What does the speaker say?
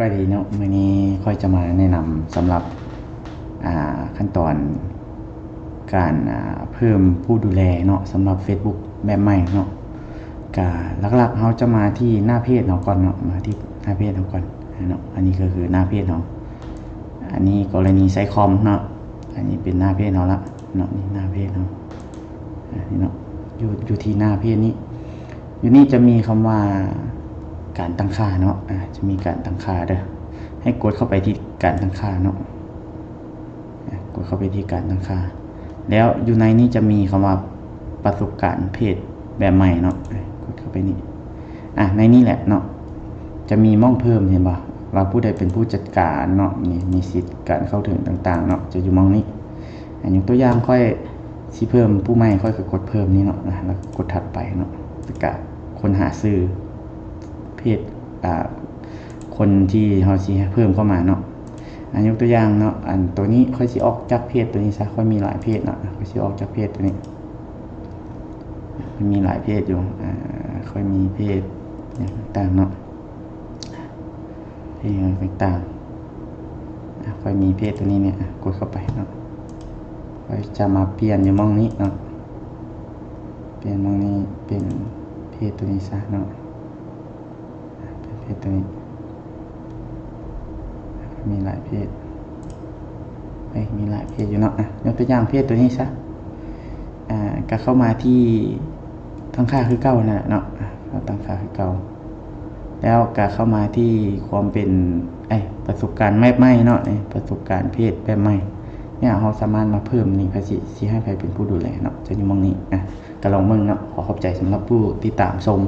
ก็ดีเนาะมือนี้ค่อยจะมาแนะนำสำหรับขั้นตอนการเพิ่มผู้ดูแลเนาะสำหรับ Facebook แบบใหม่เนาะก็หลักๆเราจะมาที่หน้าเพจเนาะก่อนเนาะมาที่หน้าเพจเราก่อนเนาะอันนี้ก็คือหน้าเพจเนาะอันนี้กรณีใช้คอมเนาะอันนี้เป็นหน้าเพจเราละเนาะนี่หน้าเพจเนาะอันนี้เนาะอยู่อยู่ที่หน้าเพจนี้ อยู่นี่จะมีคำว่า การตั้งค่าเนาะจะมีการตั้งค่าเด้อให้กดเข้าไปที่การตั้งค่าเนาะกดเข้าไปที่การตั้งค่า แล้วอยู่ในนี้จะมีคำว่าประสบการณ์เพจแบบใหม่เนาะกดเข้าไปนี่อะในนี้แหละเนาะจะมีม่องเพิ่มเห็นปะว่าผู้ใดเป็นผู้จัดการเนาะมีมีสิทธิ์การเข้าถึงต่างๆเนาะจะอยู่ม่องนี้อันนี้ตัวอย่างค่อยสิเพิ่มผู้ใหม่ค่อยก็กดเพิ่มนี่เนาะแล้วกดถัดไปเนาะแล้วก็คนหาซื้อ เพจอ่าคนที่เฮาสิเพิ่มเข้ามาเนาะอันยกตัวอย่างเนาะอันตัวนี้ค่อยสิออกจากเพจตัวนี้ซะค่อยมีหลายเพจเนาะค่อยสิออกจากเพจตัวนี้มีหลายเพจอยู่ค่อยมีเพจอย่างต่างเนาะเพจต่างค่อยมีเพจตัวนี้เนี่ยกดเข้าไปเนาะก็จะมาเปลี่ยนอยู่มองนี้เนาะเปลี่ยนมองนี้เป็นเพจตัวนี้ซะเนาะ เป็นเพจตัวนี้ มีหลายเพจเอ้ยมีหลายเพจอยู่เนาะอะยกตัวอย่างเพจตัวนี้ซะอ่าก็เข้ามาที่ตั้งค่าคือเก่านั่นแหละเนาะเราตั้งค่าคือเก่าแล้วก็เข้ามาที่ความเป็นไอยประสบการณ์แม่ไม่เนาะไอประสบการณ์เพศแบบใหม่เนี่ยเราสามารถมาเพิ่มนี่ภาษีที่ให้ใครเป็นผู้ดูแลเนาะจะอยู่มองนี้อะก็ลองเบิ่งเนาะขอขอบใจสำหรับผู้ติดตามชม